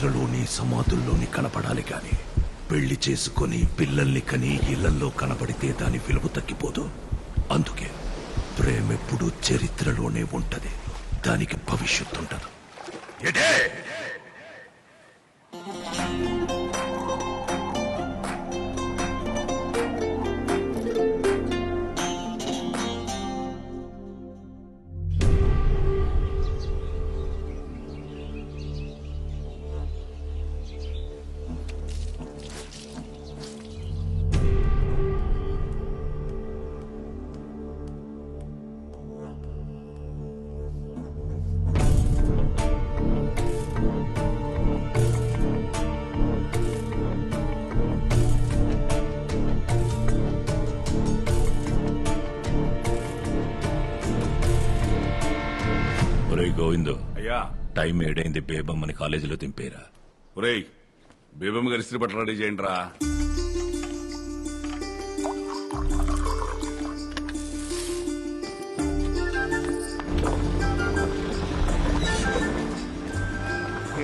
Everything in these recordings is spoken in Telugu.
నిద్రలోని సమాధుల్లోని కనపడాలి కానీ పెళ్ళి చేసుకొని పిల్లల్ని కని ఇళ్ళల్లో కనబడితే దాని విలువ తగ్గిపోదు. అందుకే ప్రేమెప్పుడు చరిత్రలోనే ఉంటది. దానికి భవిష్యత్తు ఉండదు. గోవిందు అయ్యా. టైం ఏడైంది బేబమ్మని కాలేజీలో దింపేరా. ఒరేయ్ బేబమ్మ గారి ఇస్త్రీ బట్టలు రెడీ చేయండి రా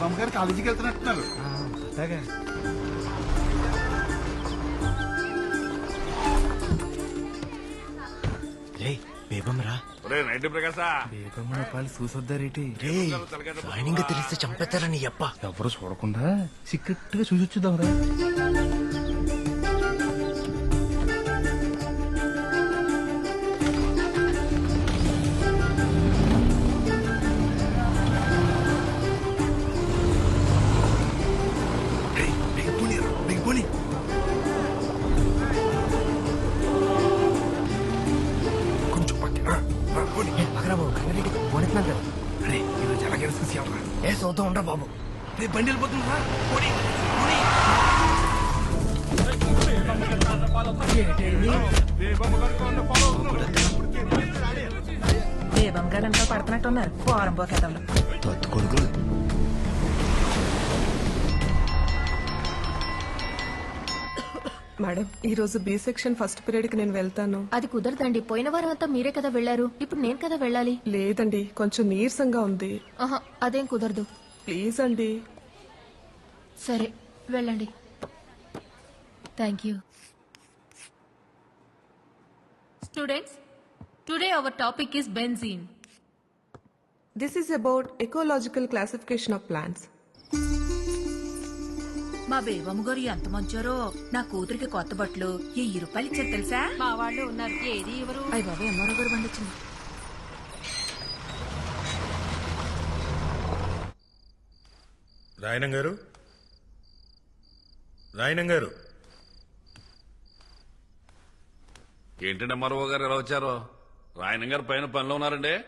బామ్మ గారు కాలేజీకి వెళ్తున్నట్టున్నారు. ప్రకాశా. పాలు చూసొద్దారేటి రే జాయినింగ్ తెలిస్తే చంపేస్తారని అప్ప ఎవరు చూడకుండా సీక్రెట్గా చూసి వచ్చుదాంరా రేపు బండి వెళ్ళిపోతుందా బేబం గారంతా పడుతున్నట్టున్నారు. పోరం పోకేదంలో తత్తు కొడుకులు. మేడం ఈ రోజు బి సెక్షన్ ఫస్ట్ పీరియడ్కి నేను వెళ్తాను. అది కుదరదండి. పోయిన వారం అంతా మీరే కదా వెళ్ళారు ఇప్పుడు నేను కదా వెళ్ళాలి. లేదండి కొంచెం నీరసంగా ఉంది. ఆహా అదేం కుదరదు. ప్లీజ్ అండి సరే వెళ్ళండి. Thank you. Students today our topic is benzene. This is about ecological classification of plants మా బేబమ్మ గారు ఎంత మంచారో నా కూతురికి కొత్త బట్టలు వెయ్యి రూపాయలు ఇచ్చారు తెలుసా? మా వాళ్ళు ఉన్నారు ఏది ఎవరు? అయ్య బాబా ఎమ్మరో గారు బండి వచ్చింది రాయనం గారు? రాయనం గారు? ఏంటంటే మరో గారు ఎలా వచ్చారు? రాయన గారు పైన పనిలో ఉన్నారండి?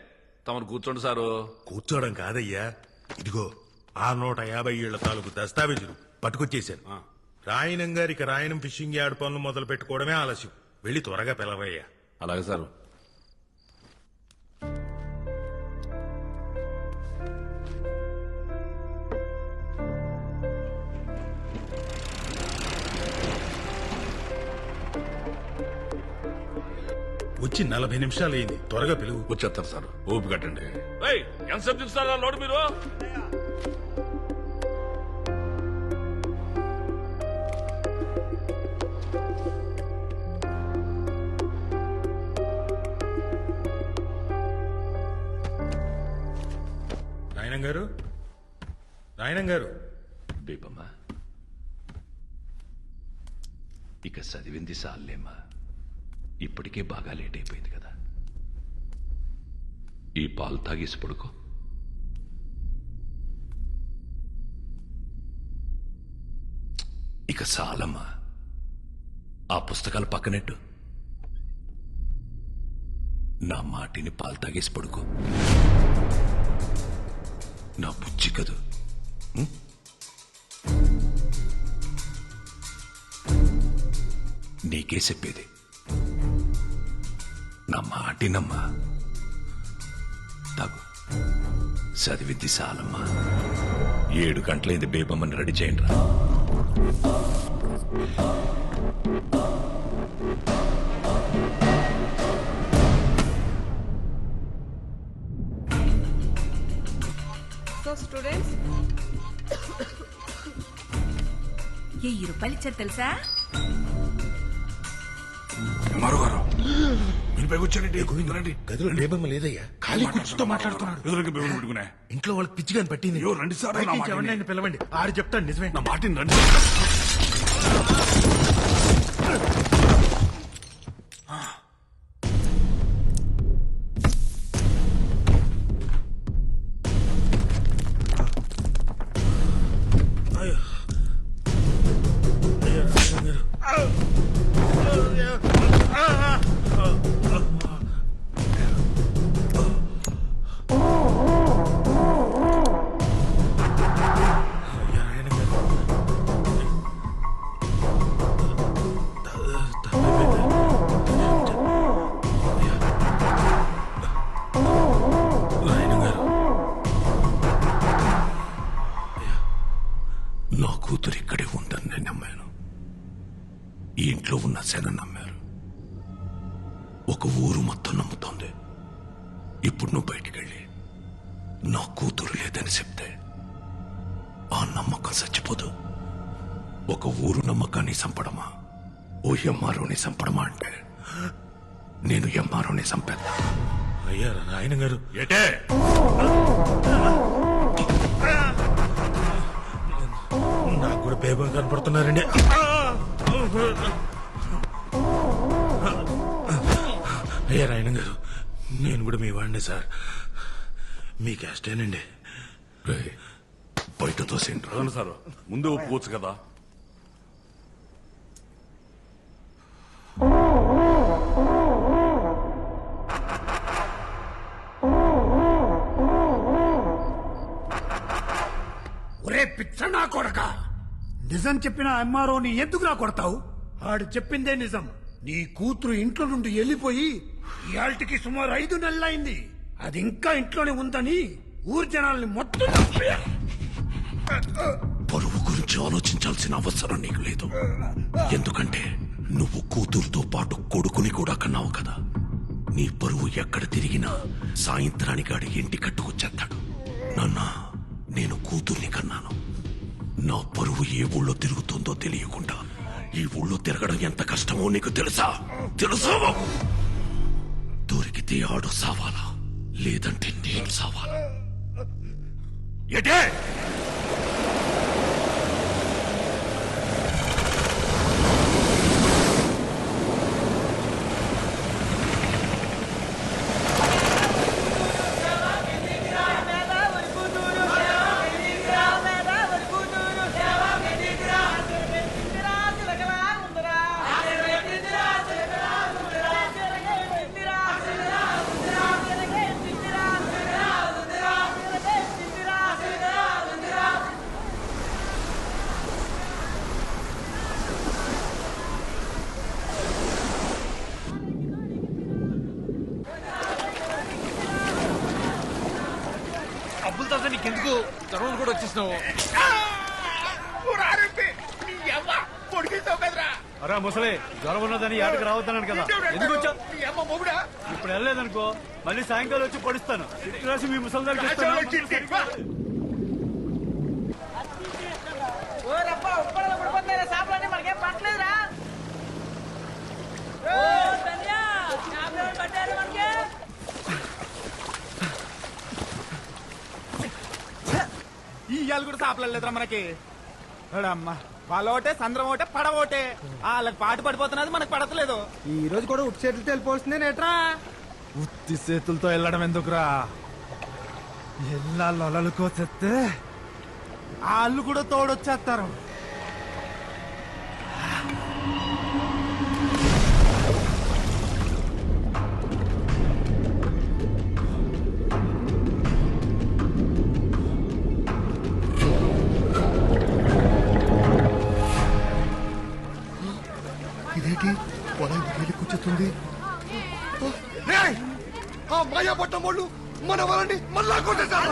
తమరు కూర్చోండి సారు. కూర్చోవడం కాదయ్యా. ఇదిగో ఆ నూట యాభై ఏళ్ళ తాలూకు దస్తావేజులు పట్టుకొచ్చేశాను. రాయనం గారికి రాయనం ఫిషింగ్ యార్డ్ పనులు మొదలు పెట్టుకోవడమే ఆలస్యం. వెళ్ళి త్వరగా పిలవయ్యా. అలాగే సారు. వచ్చి నలభై నిమిషాలు అయింది. త్వరగా పిలువు. వచ్చేస్తారు సార్. ఊపి కట్టండి. ఎంతసేపు చూస్తారా లోడు మీరు? గారు గారు బేబమ్మ ఇక చదివింది సాల్లేమ్మా ఇప్పటికే బాగా లేట్ అయిపోయింది కదా. ఈ పాలు తాగేసి పడుకో. ఇక సాలమ్మా ఆ పుస్తకాలు పక్కనెట్టు. నా మాటిని పాలు తాగేసి పడుకో. నా బుచ్చి కదూ. నీకే చెప్పేది. నా మాటినమ్మా తాగు. చదివిద్ది సాలమ్మా ఏడు గంటలైంది బేబమ్మని రెడీ చేయండి రా సో స్టూడెంట్స్ వెయ్యి రూపాయలు ఇచ్చారు తెలుసా? మరో గారు మీరు పైకి వచ్చారండి రండి. గదిలో లేబమ్మ లేదయ్యా? ఖాళీ కూర్చుతో మాట్లాడుతున్నాడు. ఎదురుగా పెట్టుకునే. ఇంట్లో వాళ్ళకి పిచ్చిగా పట్టింది. రండి సార్. పిలవండి ఆడు చెప్తాడు నిజమే. నా మాటిని రండి. ఒక ఊరు మొత్తం నమ్ముతోంది. ఇప్పుడు నువ్వు బయటికెళ్ళి నా కూతురు లేదని చెప్తే ఆ నమ్మకం చచ్చిపోదు. ఒక ఊరు నమ్మకాన్ని చంపడమా? ఓ ఎంఆర్ఓని చంపడమా అంటే నేను ఎంఆర్ఓని చంపేద్దా అయ్యా నాయన గారు. ఏటే? నాకు కూడా పేపర్ వాడిని సార్. మీ క్యాస్టేనండి బయట అవును సార్. ముందు ఒప్పుకోవచ్చు కదా. ఒరే పిచ్చనా కొడక. నిజం చెప్పిన ఎంఆర్ఓని ఎందుకురా కొడతావు? ఆడు చెప్పిందే నిజం. నీ కూతురు ఇంట్లో నుండి వెళ్ళిపోయి ఇయాల్టికి సుమారు ఐదు నెలలైంది. అది ఇంకా ఇంట్లోనే ఉందని ఊరు జనాల్ని మొత్తం పరువు గురించి ఆలోచించాల్సిన అవసరం నీకు లేదు. ఎందుకంటే నువ్వు కూతురుతో పాటు కొడుకుని కూడా కన్నావు కదా. నీ పరువు ఎక్కడ తిరిగినా సాయంత్రానికి ఆడి ఇంటి కట్టుకొచ్చేస్తాడు నాన్న నేను కూతుర్ని కన్నాను. నా పరువు ఏ ఊళ్ళో తిరుగుతుందో తెలియకుండా ఈ ఊళ్ళో తిరగడం ఎంత కష్టమో నీకు తెలుసా? తెలుసా దొరికితే ఆడు సావాలా? లేదంటే నేను సావాలా? ఎటే వచ్చేసినావు అరా ముసలి జ్వరం ఉన్నదని ఆటకు రావద్దన్నాను కదా. ఎందుకు వచ్చా ఇప్పుడు వెళ్ళలేదనుకో మళ్ళీ సాయంకాలం వచ్చి పడుస్తాను. రాసి మీ ముసలి దగ్గర ఇయ్యాలు కూడా సాపలేదురా మనకి. అమ్మా వాళ్ళ ఒకటే సంద్రం ఒకటే పడవ ఒకటే వాళ్ళకి పాటు పడిపోతున్నది మనకు పడతలేదు. ఈ రోజు కూడా ఉట్టి చేతులతో వెళ్ళిపోతుంది నేట్రా. ఉత్తి చేతులతో వెళ్ళడం ఎందుకురా? ఎల్లా లొలలుకోసేస్తే వాళ్ళు కూడా తోడొచ్చేస్తారు. ఇదేంటి పొలం వెళ్ళి కూర్చుంది ఆ మాయా పట్టం వాళ్ళు మన వాళ్ళని మళ్ళా కొట్టేశారు.